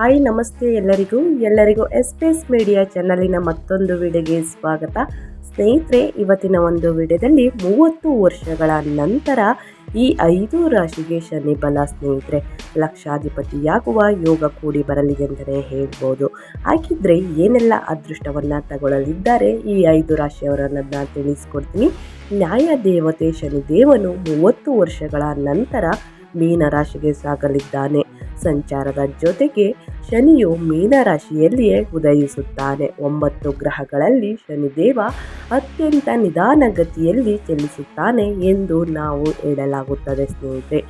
Hi, ನಮಸ್ತೆ ಎಲ್ಲರಿಗೂ. ಎಲ್ಲರಿಗೂ ಎಸ್ ಪಿ ಎಸ್ ಮೀಡಿಯಾ ಚಾನಲಿನ ಮತ್ತೊಂದು ವಿಡಿಯೋಗೆ ಸ್ವಾಗತ. ಸ್ನೇಹಿತರೆ, ಇವತ್ತಿನ ಒಂದು ವಿಡಿಯೋದಲ್ಲಿ ಮೂವತ್ತು ವರ್ಷಗಳ ನಂತರ ಈ ಐದು ರಾಶಿಗೆ ಶನಿ ಬಲ ಸ್ನೇಹಿತರೆ. ಲಕ್ಷಾಧಿಪತಿಯಾಗುವ ಯೋಗ ಕೂಡಿ ಬರಲಿದೆ ಅಂತಲೇ ಹೇಳ್ಬೋದು. ಹಾಗಿದ್ರೆ ಏನೆಲ್ಲ ಅದೃಷ್ಟವನ್ನು ತಗೊಳ್ಳಲಿದ್ದಾರೆ ಈ ಐದು ರಾಶಿಯವರನ್ನ ತಿಳಿಸ್ಕೊಡ್ತೀನಿ. ನ್ಯಾಯ ದೇವತೆ ಶನಿದೇವನು ಮೂವತ್ತು ವರ್ಷಗಳ ನಂತರ ಮೀನ ರಾಶಿಗೆ ಸಾಗಲಿದ್ದಾನೆ. ಸಂಚಾರದ ಜೊತೆಗೆ ಶನಿಯು ಮೀನರಾಶಿಯಲ್ಲಿಯೇ ಉದಯಿಸುತ್ತಾನೆ. ಒಂಬತ್ತು ಗ್ರಹಗಳಲ್ಲಿ ಶನಿದೇವ ಅತ್ಯಂತ ನಿಧಾನಗತಿಯಲ್ಲಿ ಚಲಿಸುತ್ತಾನೆ ಎಂದು ನಾವು ಹೇಳಲಾಗುತ್ತದೆ ಸ್ನೇಹಿತರೆ.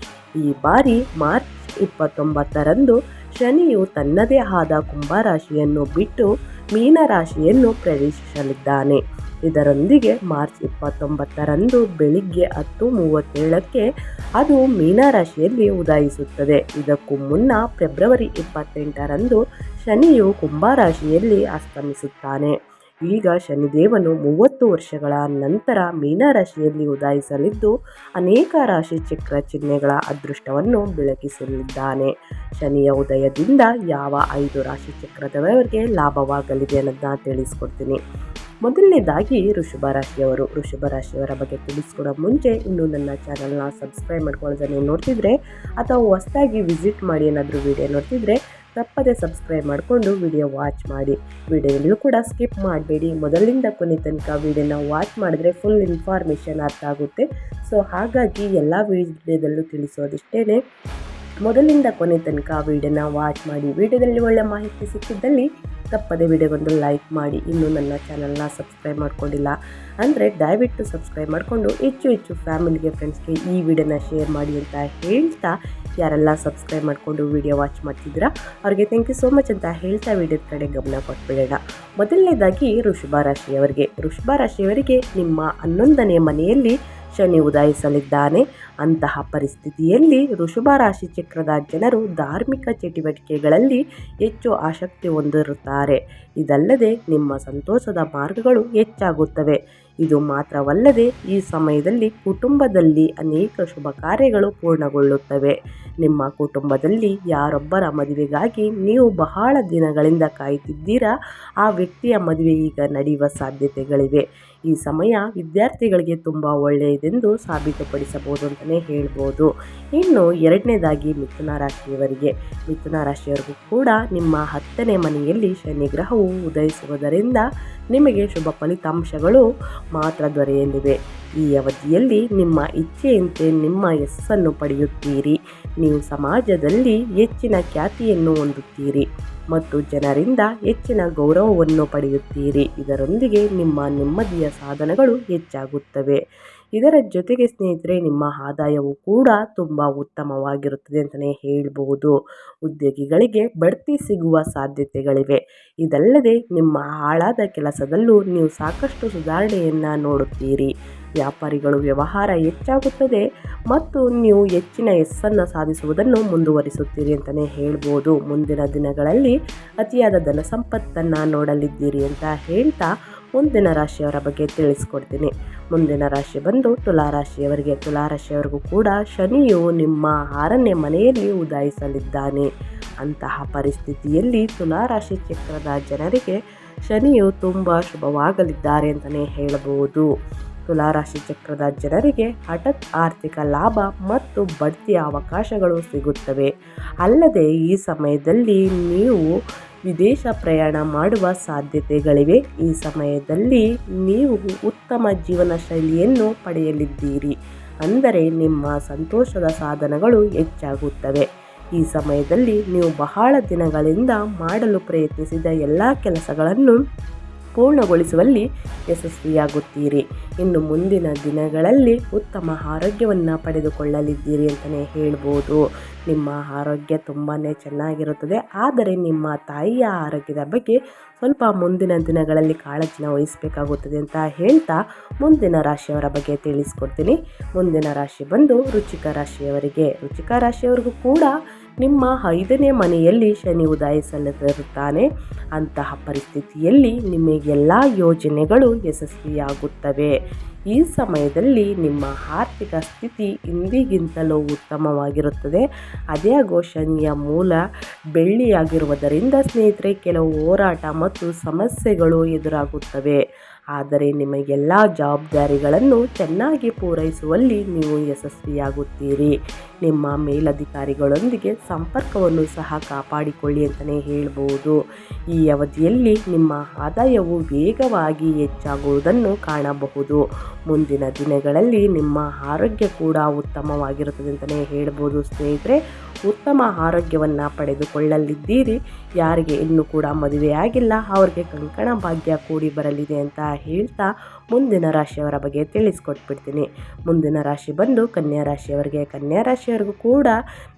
ಈ ಬಾರಿ ಮಾರ್ಚ್ ಇಪ್ಪತ್ತೊಂಬತ್ತರಂದು ಶನಿಯು ತನ್ನದೇ ಆದ ಕುಂಭರಾಶಿಯನ್ನು ಬಿಟ್ಟು ಮೀನರಾಶಿಯನ್ನು ಪ್ರವೇಶಿಸಲಿದ್ದಾನೆ. ಇದರೊಂದಿಗೆ ಮಾರ್ಚ್ ಇಪ್ಪತ್ತೊಂಬತ್ತರಂದು ಬೆಳಿಗ್ಗೆ ಹತ್ತು ಮೂವತ್ತೇಳಕ್ಕೆ ಅದು ಮೀನರಾಶಿಯಲ್ಲಿ ಉದಾಯಿಸುತ್ತದೆ. ಇದಕ್ಕೂ ಮುನ್ನ ಫೆಬ್ರವರಿ ಇಪ್ಪತ್ತೆಂಟರಂದು ಶನಿಯು ಕುಂಭರಾಶಿಯಲ್ಲಿ ಅಸ್ತಮಿಸುತ್ತಾನೆ. ಈಗ ಶನಿದೇವನು ಮೂವತ್ತು ವರ್ಷಗಳ ನಂತರ ಮೀನರಾಶಿಯಲ್ಲಿ ಉದಾಯಿಸಲಿದ್ದು, ಅನೇಕ ರಾಶಿ ಚಕ್ರ ಚಿಹ್ನೆಗಳ ಅದೃಷ್ಟವನ್ನು ಬೆಳಕಿಸಲಿದ್ದಾನೆ. ಶನಿಯ ಉದಯದಿಂದ ಯಾವ ಐದು ರಾಶಿ ಚಕ್ರದವರಿಗೆ ಲಾಭವಾಗಲಿದೆ ಅನ್ನೋದನ್ನ ತಿಳಿಸ್ಕೊಡ್ತೀನಿ. ಮೊದಲನೇದಾಗಿ ಋಷಭ ರಾಶಿಯವರು. ಋಷಭ ರಾಶಿಯವರ ಬಗ್ಗೆ ತಿಳಿಸ್ಕೊಡೋ ಮುಂಚೆ ಇನ್ನೂ ನನ್ನ ಚಾನಲ್ನ ಸಬ್ಸ್ಕ್ರೈಬ್ ಮಾಡ್ಕೊಳ್ಳೋದನ್ನು ನೋಡ್ತಿದ್ರೆ ಅಥವಾ ಹೊಸದಾಗಿ ವಿಸಿಟ್ ಮಾಡಿ ಏನಾದರೂ ವಿಡಿಯೋ ನೋಡ್ತಿದ್ರೆ ತಪ್ಪದೆ ಸಬ್ಸ್ಕ್ರೈಬ್ ಮಾಡಿಕೊಂಡು ವಿಡಿಯೋ ವಾಚ್ ಮಾಡಿ. ವಿಡಿಯೋದಲ್ಲೂ ಕೂಡ ಸ್ಕಿಪ್ ಮಾಡಬೇಡಿ. ಮೊದಲಿಂದ ಕೊನೆ ತನಕ ವಿಡಿಯೋನ ವಾಚ್ ಮಾಡಿದ್ರೆ ಫುಲ್ ಇನ್ಫಾರ್ಮೇಷನ್ ಅರ್ಥ ಆಗುತ್ತೆ. ಸೊ ಹಾಗಾಗಿ ಎಲ್ಲ ವಿಡಿಯೋದಲ್ಲೂ ತಿಳಿಸೋದಿಷ್ಟೇ ಮೊದಲಿಂದ ಕೊನೆ ತನಕ ವಿಡಿಯೋನ ವಾಚ್ ಮಾಡಿ. ವಿಡಿಯೋದಲ್ಲಿ ಒಳ್ಳೆ ಮಾಹಿತಿ ಸಿಕ್ಕಿದ್ದಲ್ಲಿ ತಪ್ಪದೆ ವಿಡಿಯೋಗೊಂದು ಲೈಕ್ ಮಾಡಿ. ಇನ್ನೂ ನನ್ನ ಚಾನಲ್ನ ಸಬ್ಸ್ಕ್ರೈಬ್ ಮಾಡ್ಕೊಂಡಿಲ್ಲ ಅಂದರೆ ದಯವಿಟ್ಟು ಸಬ್ಸ್ಕ್ರೈಬ್ ಮಾಡಿಕೊಂಡು ಹೆಚ್ಚು ಹೆಚ್ಚು ಫ್ಯಾಮಿಲಿಗೆ ಫ್ರೆಂಡ್ಸ್ಗೆ ಈ ವಿಡಿಯೋನ ಶೇರ್ ಮಾಡಿ ಅಂತ ಹೇಳ್ತಾ ಯಾರೆಲ್ಲ ಸಬ್ಸ್ಕ್ರೈಬ್ ಮಾಡಿಕೊಂಡು ವಿಡಿಯೋ ವಾಚ್ ಮಾಡ್ತಿದ್ದೀರಾ, ಅವ್ರಿಗೆ ಥ್ಯಾಂಕ್ ಯು ಸೋ ಮಚ್ ಅಂತ ಹೇಳ್ತಾ ವಿಡಿಯೋದ ಕಡೆ ಗಮನ ಕೊಟ್ಬಿಡೋಣ. ಮೊದಲನೇದಾಗಿ ಋಷಭ ರಾಶಿಯವರಿಗೆ. ಋಷಭ ರಾಶಿಯವರಿಗೆ ನಿಮ್ಮ ಹನ್ನೊಂದನೇ ಮನೆಯಲ್ಲಿ ಶನಿ ಉದಯಿಸಲಿದ್ದಾನೆ. ಅಂತಹ ಪರಿಸ್ಥಿತಿಯಲ್ಲಿ ಋಷಭ ರಾಶಿ ಚಕ್ರದ ಜನರು ಧಾರ್ಮಿಕ ಚಟುವಟಿಕೆಗಳಲ್ಲಿ ಹೆಚ್ಚು ಆಸಕ್ತಿ ಹೊಂದಿರುತ್ತಾರೆ. ಇದಲ್ಲದೆ ನಿಮ್ಮ ಸಂತೋಷದ ಮಾರ್ಗಗಳು ಹೆಚ್ಚಾಗುತ್ತವೆ. ಇದು ಮಾತ್ರವಲ್ಲದೆ ಈ ಸಮಯದಲ್ಲಿ ಕುಟುಂಬದಲ್ಲಿ ಅನೇಕ ಶುಭ ಕಾರ್ಯಗಳು ಪೂರ್ಣಗೊಳ್ಳುತ್ತವೆ. ನಿಮ್ಮ ಕುಟುಂಬದಲ್ಲಿ ಯಾರೊಬ್ಬರ ಮದುವೆಗಾಗಿ ನೀವು ಬಹಳ ದಿನಗಳಿಂದ ಕಾಯುತ್ತಿದ್ದೀರಾ? ಆ ವ್ಯಕ್ತಿಯ ಮದುವೆ ಈಗ ನಡೆಯುವ ಸಾಧ್ಯತೆಗಳಿವೆ. ಈ ಸಮಯ ವಿದ್ಯಾರ್ಥಿಗಳಿಗೆ ತುಂಬ ಒಳ್ಳೆಯದೆಂದು ಸಾಬೀತುಪಡಿಸಬಹುದು ಅಂತಲೇ ಹೇಳ್ಬೋದು. ಇನ್ನು ಎರಡನೇದಾಗಿ ಮಿಥುನ ರಾಶಿಯವರಿಗೆ. ಮಿಥುನ ರಾಶಿಯವರಿಗೂ ಕೂಡ ನಿಮ್ಮ ಹತ್ತನೇ ಮನೆಯಲ್ಲಿ ಶನಿ ಗ್ರಹವು ಉದಯಿಸುವುದರಿಂದ ನಿಮಗೆ ಶುಭ ಫಲಿತಾಂಶಗಳು ಮಾತ್ರ ದೊರೆಯಲಿವೆ. ಈ ಅವಧಿಯಲ್ಲಿ ನಿಮ್ಮ ಇಚ್ಛೆಯಂತೆ ನಿಮ್ಮ ಯಶಸ್ಸನ್ನು ಪಡೆಯುತ್ತೀರಿ. ನೀವು ಸಮಾಜದಲ್ಲಿ ಹೆಚ್ಚಿನ ಖ್ಯಾತಿಯನ್ನು ಹೊಂದುತ್ತೀರಿ. ಮತ್ತು ಜನರಿಂದ ಹೆಚ್ಚಿನ ಗೌರವವನ್ನು ಪಡೆಯುತ್ತೀರಿ. ಇದರೊಂದಿಗೆ ನಿಮ್ಮ ನೆಮ್ಮದಿಯ ಸಾಧನಗಳು ಹೆಚ್ಚಾಗುತ್ತವೆ. ಇದರ ಜೊತೆಗೆ ಸ್ನೇಹಿತರೆ, ನಿಮ್ಮ ಆದಾಯವು ಕೂಡ ತುಂಬ ಉತ್ತಮವಾಗಿರುತ್ತದೆ ಅಂತಲೇ ಹೇಳ್ಬೋದು ಉದ್ಯೋಗಿಗಳಿಗೆ ಬಡ್ತಿ ಸಿಗುವ ಸಾಧ್ಯತೆಗಳಿವೆ. ಇದಲ್ಲದೆ ನಿಮ್ಮ ಹಾಳಾದ ಕೆಲಸದಲ್ಲೂ ನೀವು ಸಾಕಷ್ಟು ಸುಧಾರಣೆಯನ್ನು ನೋಡುತ್ತೀರಿ. ವ್ಯಾಪಾರಿಗಳು ವ್ಯವಹಾರ ಹೆಚ್ಚಾಗುತ್ತದೆ ಮತ್ತು ನೀವು ಹೆಚ್ಚಿನ ಯಶಸ್ಸನ್ನು ಸಾಧಿಸುವುದನ್ನು ಮುಂದುವರಿಸುತ್ತೀರಿ ಅಂತಲೇ ಹೇಳ್ಬೋದು ಮುಂದಿನ ದಿನಗಳಲ್ಲಿ ಅತಿಯಾದ ಧನ ಸಂಪತ್ತನ್ನು ನೋಡಲಿದ್ದೀರಿ ಅಂತ ಹೇಳ್ತಾ ಮುಂದಿನ ರಾಶಿಯವರ ಬಗ್ಗೆ ತಿಳಿಸ್ಕೊಡ್ತೀನಿ. ಮುಂದಿನ ರಾಶಿ ಬಂದು ತುಲಾರಾಶಿಯವರಿಗೆ ತುಲಾರಾಶಿಯವರಿಗೂ ಕೂಡ ಶನಿಯು ನಿಮ್ಮ ಆರನೇ ಮನೆಯಲ್ಲಿ ಉದಾಯಿಸಲಿದ್ದಾನೆ. ಅಂತಹ ಪರಿಸ್ಥಿತಿಯಲ್ಲಿ ತುಲಾರಾಶಿ ಚಕ್ರದ ಜನರಿಗೆ ಶನಿಯು ತುಂಬ ಶುಭವಾಗಲಿದ್ದಾರೆ ಅಂತಲೇ ಹೇಳಬಹುದು. ತುಲಾರಾಶಿ ಚಕ್ರದ ಜನರಿಗೆ ಹಠಾತ್ ಆರ್ಥಿಕ ಲಾಭ ಮತ್ತು ಬಡ್ತಿಯ ಅವಕಾಶಗಳು ಸಿಗುತ್ತವೆ. ಅಲ್ಲದೆ ಈ ಸಮಯದಲ್ಲಿ ನೀವು ವಿದೇಶ ಪ್ರಯಾಣ ಮಾಡುವ ಸಾಧ್ಯತೆಗಳಿವೆ. ಈ ಸಮಯದಲ್ಲಿ ನೀವು ಉತ್ತಮ ಜೀವನ ಶೈಲಿಯನ್ನು ಪಡೆಯಲಿದ್ದೀರಿ. ಅಂದರೆ ನಿಮ್ಮ ಸಂತೋಷದ ಸಾಧನಗಳು ಹೆಚ್ಚಾಗುತ್ತವೆ. ಈ ಸಮಯದಲ್ಲಿ ನೀವು ಬಹಳ ದಿನಗಳಿಂದ ಮಾಡಲು ಪ್ರಯತ್ನಿಸಿದ ಎಲ್ಲ ಕೆಲಸಗಳನ್ನು ಪೂರ್ಣಗೊಳಿಸುವಲ್ಲಿ ಯಶಸ್ವಿಯಾಗುತ್ತೀರಿ. ಇನ್ನು ಮುಂದಿನ ದಿನಗಳಲ್ಲಿ ಉತ್ತಮ ಆರೋಗ್ಯವನ್ನು ಪಡೆದುಕೊಳ್ಳಲಿದ್ದೀರಿ ಅಂತಲೇ ಹೇಳ್ಬೋದು. ನಿಮ್ಮ ಆರೋಗ್ಯ ತುಂಬಾ ಚೆನ್ನಾಗಿರುತ್ತದೆ. ಆದರೆ ನಿಮ್ಮ ತಾಯಿಯ ಆರೋಗ್ಯದ ಬಗ್ಗೆ ಸ್ವಲ್ಪ ಮುಂದಿನ ದಿನಗಳಲ್ಲಿ ಕಾಳಜಿನ ವಹಿಸಬೇಕಾಗುತ್ತದೆ ಅಂತ ಹೇಳ್ತಾ ಮುಂದಿನ ರಾಶಿಯವರ ಬಗ್ಗೆ ತಿಳಿಸ್ಕೊಡ್ತೀನಿ. ಮುಂದಿನ ರಾಶಿ ಬಂದು ರುಚಿಕ ರಾಶಿಯವರಿಗೆ ರುಚಿಕ ರಾಶಿಯವರಿಗೂ ಕೂಡ ನಿಮ್ಮ ಐದನೇ ಮನೆಯಲ್ಲಿ ಶನಿ ಉದಾಯಿಸಲಿರುತ್ತಾನೆ ಅಂತಹ ಪರಿಸ್ಥಿತಿಯಲ್ಲಿ ನಿಮಗೆಲ್ಲ ಯೋಜನೆಗಳು ಯಶಸ್ವಿಯಾಗುತ್ತವೆ. ಈ ಸಮಯದಲ್ಲಿ ನಿಮ್ಮ ಆರ್ಥಿಕ ಸ್ಥಿತಿ ಇಂದಿಗಿಂತಲೂ ಉತ್ತಮವಾಗಿರುತ್ತದೆ. ಅದೇ ಶನಿಯ ಮೂಲ ಬೆಳ್ಳಿಯಾಗಿರುವುದರಿಂದ ಸ್ನೇಹಿತರೆ, ಕೆಲವು ಹೋರಾಟ ಮತ್ತು ಸಮಸ್ಯೆಗಳು ಎದುರಾಗುತ್ತವೆ. ಆದರೆ ನಿಮಗೆಲ್ಲ ಜವಾಬ್ದಾರಿಗಳನ್ನು ಚೆನ್ನಾಗಿ ಪೂರೈಸುವಲ್ಲಿ ನೀವು ಯಶಸ್ವಿಯಾಗುತ್ತೀರಿ. ನಿಮ್ಮ ಮೇಲಧಿಕಾರಿಗಳೊಂದಿಗೆ ಸಂಪರ್ಕವನ್ನು ಸಹ ಕಾಪಾಡಿಕೊಳ್ಳಿ ಅಂತಲೇ ಹೇಳ್ಬೋದು. ಈ ಅವಧಿಯಲ್ಲಿ ನಿಮ್ಮ ಆದಾಯವು ವೇಗವಾಗಿ ಹೆಚ್ಚಾಗುವುದನ್ನು ಕಾಣಬಹುದು. ಮುಂದಿನ ದಿನಗಳಲ್ಲಿ ನಿಮ್ಮ ಆರೋಗ್ಯ ಕೂಡ ಉತ್ತಮವಾಗಿರುತ್ತದೆ ಅಂತಲೇ ಹೇಳ್ಬೋದು ಸ್ನೇಹಿತರೆ. ಉತ್ತಮ ಆರೋಗ್ಯವನ್ನು ಪಡೆದುಕೊಳ್ಳಲಿದ್ದೀರಿ. ಯಾರಿಗೆ ಇನ್ನೂ ಕೂಡ ಮದುವೆಯಾಗಿಲ್ಲ. ಅವ್ರಿಗೆ ಕಂಕಣ ಭಾಗ್ಯ ಕೂಡಿ ಬರಲಿದೆ ಅಂತ ಹೇಳ್ತಾ ಮುಂದಿನ ರಾಶಿಯವರ ಬಗ್ಗೆ ತಿಳಿಸ್ಕೊಟ್ಬಿಡ್ತೀನಿ. ಮುಂದಿನ ರಾಶಿ ಬಂದು ಕನ್ಯಾ ರಾಶಿಯವರಿಗೆ, ಕನ್ಯಾ ರಾಶಿಯವರಿಗೂ ಕೂಡ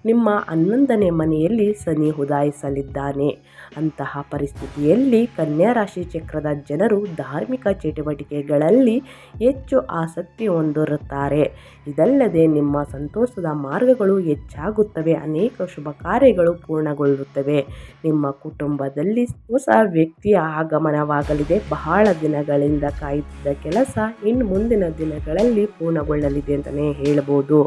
ನಿಮ್ಮ ಹನ್ನೊಂದನೇ ಮನೆಯಲ್ಲಿ ಶನಿ ಉದಾಯಿಸಲಿದ್ದಾನೆ. ಅಂತಹ ಪರಿಸ್ಥಿತಿಯಲ್ಲಿ ಕನ್ಯಾ ರಾಶಿ ಚಕ್ರದ ಜನರು ಧಾರ್ಮಿಕ ಚಟುವಟಿಕೆಗಳಲ್ಲಿ ಹೆಚ್ಚು ಆಸಕ್ತಿ ಹೊಂದಿರುತ್ತಾರೆ. ಇದಲ್ಲದೆ ನಿಮ್ಮ ಸಂತೋಷದ ಮಾರ್ಗಗಳು ಹೆಚ್ಚಾಗುತ್ತವೆ, ಅನೇಕ ಶುಭ ಕಾರ್ಯಗಳು ಪೂರ್ಣಗೊಳ್ಳುತ್ತವೆ. ನಿಮ್ಮ ಕುಟುಂಬದಲ್ಲಿ ಹೊಸ ವ್ಯಕ್ತಿಯ ಆಗಮನವಾಗಲಿದೆ. ಬಹಳ ದಿನಗಳಿಂದ ಕಾಯುತ್ತಿದ್ದ ಕೆಲಸ ಇನ್ನು ಮುಂದಿನ ದಿನಗಳಲ್ಲಿ ಪೂರ್ಣಗೊಳ್ಳಲಿದೆ ಅಂತಲೇ ಹೇಳ್ಬೋದು.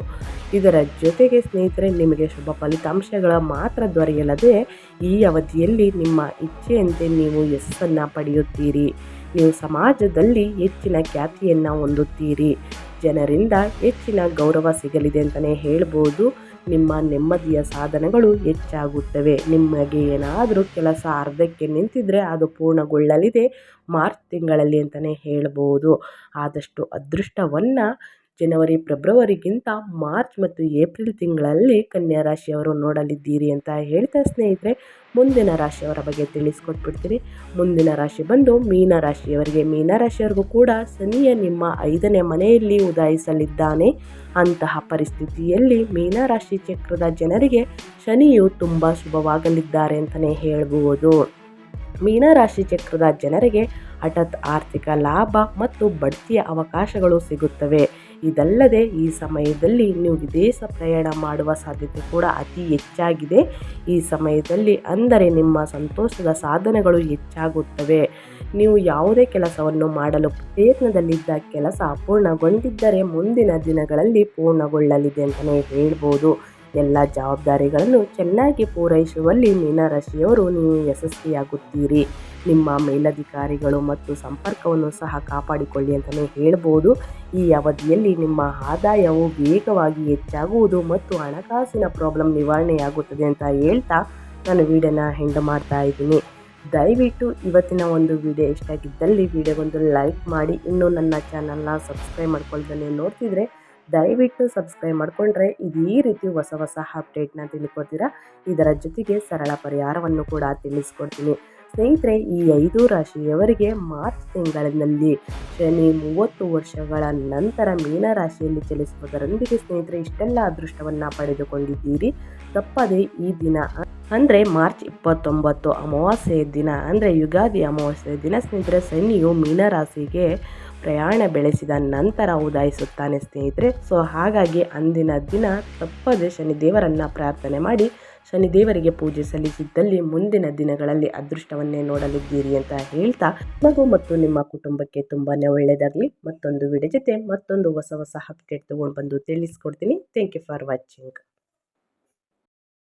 ಇದರ ಜೊತೆಗೆ ಸ್ನೇಹಿತರೆ, ನಿಮಗೆ ಶುಭ ಫಲಿತಾಂಶಗಳ ಮಾತ್ರ ದೊರೆಯಲದೆ ಈ ಅವಧಿಯಲ್ಲಿ ನಿಮ್ಮ ಇಚ್ಛೆಯಂತೆ ನೀವು ಯಶಸ್ಸನ್ನು ಪಡೆಯುತ್ತೀರಿ. ನೀವು ಸಮಾಜದಲ್ಲಿ ಹೆಚ್ಚಿನ ಖ್ಯಾತಿಯನ್ನು ಹೊಂದುತ್ತೀರಿ. ಜನರಿಂದ ಹೆಚ್ಚಿನ ಗೌರವ ಸಿಗಲಿದೆ ಅಂತಲೇ ಹೇಳ್ಬೋದು. ನಿಮ್ಮ ನೆಮ್ಮದಿಯ ಸಾಧನಗಳು ಹೆಚ್ಚಾಗುತ್ತವೆ. ನಿಮಗೆ ಏನಾದರೂ ಕೆಲಸ ಅರ್ಧಕ್ಕೆ ನಿಂತಿದ್ರೆ ಅದು ಪೂರ್ಣಗೊಳ್ಳಲಿದೆ ಮಾರ್ಚ್ ತಿಂಗಳಲ್ಲಿ ಅಂತಲೇ ಹೇಳ್ಬೋದು. ಆದಷ್ಟು ಅದೃಷ್ಟವನ್ನು ಜನವರಿ, ಫೆಬ್ರವರಿಗಿಂತ ಮಾರ್ಚ್ ಮತ್ತು ಏಪ್ರಿಲ್ ತಿಂಗಳಲ್ಲಿ ಕನ್ಯಾ ರಾಶಿಯವರು ನೋಡಲಿದ್ದೀರಿ ಅಂತ ಹೇಳ್ತಾ ಸ್ನೇಹಿತರೆ, ಮುಂದಿನ ರಾಶಿಯವರ ಬಗ್ಗೆ ತಿಳಿಸ್ಕೊಟ್ಬಿಡ್ತೀನಿ. ಮುಂದಿನ ರಾಶಿ ಬಂದು ಮೀನ ರಾಶಿಯವರಿಗೆ, ಮೀನ ರಾಶಿಯವರಿಗೂ ಕೂಡ ಶನಿಯ ನಿಮ್ಮ ಐದನೇ ಮನೆಯಲ್ಲಿ ಉದಾಯಿಸಲಿದ್ದಾನೆ. ಅಂತಹ ಪರಿಸ್ಥಿತಿಯಲ್ಲಿ ಮೀನರಾಶಿ ಚಕ್ರದ ಜನರಿಗೆ ಶನಿಯು ತುಂಬ ಶುಭವಾಗಲಿದ್ದಾರೆ ಅಂತಲೇ ಹೇಳ್ಬೋದು. ಮೀನರಾಶಿ ಚಕ್ರದ ಜನರಿಗೆ ಹಠಾತ್ ಆರ್ಥಿಕ ಲಾಭ ಮತ್ತು ಬಡ್ತಿಯ ಅವಕಾಶಗಳು ಸಿಗುತ್ತವೆ. ಇದಲ್ಲದೆ ಈ ಸಮಯದಲ್ಲಿ ನೀವು ವಿದೇಶ ಪ್ರಯಾಣ ಮಾಡುವ ಸಾಧ್ಯತೆ ಕೂಡ ಅತಿ ಹೆಚ್ಚಾಗಿದೆ. ಈ ಸಮಯದಲ್ಲಿ ಅಂದರೆ ನಿಮ್ಮ ಸಂತೋಷದ ಸಾಧನೆಗಳು ಹೆಚ್ಚಾಗುತ್ತವೆ. ನೀವು ಯಾವುದೇ ಕೆಲಸವನ್ನು ಮಾಡಲು ಪ್ರಯತ್ನದಲ್ಲಿದ್ದ ಕೆಲಸ ಪೂರ್ಣಗೊಂಡಿದ್ದರೆ ಮುಂದಿನ ದಿನಗಳಲ್ಲಿ ಪೂರ್ಣಗೊಳ್ಳಲಿದೆ ಅಂತಲೇ ಹೇಳ್ಬೋದು. ಎಲ್ಲ ಜವಾಬ್ದಾರಿಗಳನ್ನು ಚೆನ್ನಾಗಿ ಪೂರೈಸುವಲ್ಲಿ ಮೀನರಾಶಿಯವರು ನೀವು ಯಶಸ್ವಿಯಾಗುತ್ತೀರಿ. ನಿಮ್ಮ ಮೇಲಧಿಕಾರಿಗಳು ಮತ್ತು ಸಂಪರ್ಕವನ್ನು ಸಹ ಕಾಪಾಡಿಕೊಳ್ಳಿ ಅಂತಲೇ ಹೇಳ್ಬೋದು. ಈ ಅವಧಿಯಲ್ಲಿ ನಿಮ್ಮ ಆದಾಯವು ವೇಗವಾಗಿ ಹೆಚ್ಚಾಗುವುದು ಮತ್ತು ಹಣಕಾಸಿನ ಪ್ರಾಬ್ಲಮ್ ನಿವಾರಣೆಯಾಗುತ್ತದೆ ಅಂತ ಹೇಳ್ತಾ ನಾನು ವೀಡಿಯೋನ ಹೆಂಡ್ ಮಾಡ್ತಾ ಇದ್ದೀನಿ. ದಯವಿಟ್ಟು ಇವತ್ತಿನ ಒಂದು ವಿಡಿಯೋ ಇಷ್ಟ ಆಗಿದ್ದಲ್ಲಿ ವಿಡಿಯೋಗೊಂದು ಲೈಕ್ ಮಾಡಿ. ಇನ್ನೂ ನನ್ನ ಚಾನಲ್ನ ಸಬ್ಸ್ಕ್ರೈಬ್ ಮಾಡ್ಕೊಳ್ದೇ ನೋಡ್ತಿದ್ರೆ ದಯವಿಟ್ಟು ಸಬ್ಸ್ಕ್ರೈಬ್ ಮಾಡಿಕೊಂಡ್ರೆ ಇದೇ ರೀತಿ ಹೊಸ ಹೊಸ ಅಪ್ಡೇಟ್ನ ತಿಳ್ಕೊತೀರಾ? ಇದರ ಜೊತೆಗೆ ಸರಳ ಪರಿಹಾರವನ್ನು ಕೂಡ ತಿಳಿಸ್ಕೊಡ್ತೀನಿ. ಸ್ನೇಹಿತರೆ, ಈ ಐದು ರಾಶಿಯವರಿಗೆ ಮಾರ್ಚ್ ತಿಂಗಳಿನಲ್ಲಿ ಶನಿ ಮೂವತ್ತು ವರ್ಷಗಳ ನಂತರ ಮೀನರಾಶಿಯಲ್ಲಿ ಚಲಿಸುವುದರೊಂದಿಗೆ ಸ್ನೇಹಿತರೆ, ಇಷ್ಟೆಲ್ಲ ಅದೃಷ್ಟವನ್ನು ಪಡೆದುಕೊಂಡಿದ್ದೀರಿ. ತಪ್ಪದೆ ಈ ದಿನ ಅಂದರೆ ಮಾರ್ಚ್ ಇಪ್ಪತ್ತೊಂಬತ್ತು ಅಮಾವಾಸ್ಯೆಯ ದಿನ ಅಂದರೆ ಯುಗಾದಿ ಅಮಾವಾಸ್ಯೆಯ ದಿನ ಸ್ನೇಹಿತರೆ, ಶನಿಯು ಮೀನರಾಶಿಗೆ ಪ್ರಯಾಣ ಬೆಳೆಸಿದ ನಂತರ ಉದಾಯಿಸುತ್ತಾನೆ ಸ್ನೇಹಿತರೆ. ಸೊ ಹಾಗಾಗಿ ಅಂದಿನ ದಿನ ತಪ್ಪದೆ ಶನಿದೇವರನ್ನು ಪ್ರಾರ್ಥನೆ ಮಾಡಿ ಶನಿದೇವರಿಗೆ ಪೂಜೆ ಸಲ್ಲಿಸಿದ್ದಲ್ಲಿ ಮುಂದಿನ ದಿನಗಳಲ್ಲಿ ಅದೃಷ್ಟವನ್ನೇ ನೋಡಲಿದ್ದೀರಿ ಅಂತ ಹೇಳ್ತಾ, ಮಗು ಮತ್ತು ನಿಮ್ಮ ಕುಟುಂಬಕ್ಕೆ ತುಂಬಾನೇ ಒಳ್ಳೆಯದಾಗಲಿ ಮತ್ತೊಂದು ವಿಡಿಯೋ ಜೊತೆ ಮತ್ತೊಂದು ಹೊಸ ಹೊಸ ಅಪ್ಡೇಟ್ ತೊಗೊಂಡು ಬಂದು ತಿಳಿಸ್ಕೊಡ್ತೀನಿ. Thank you for watching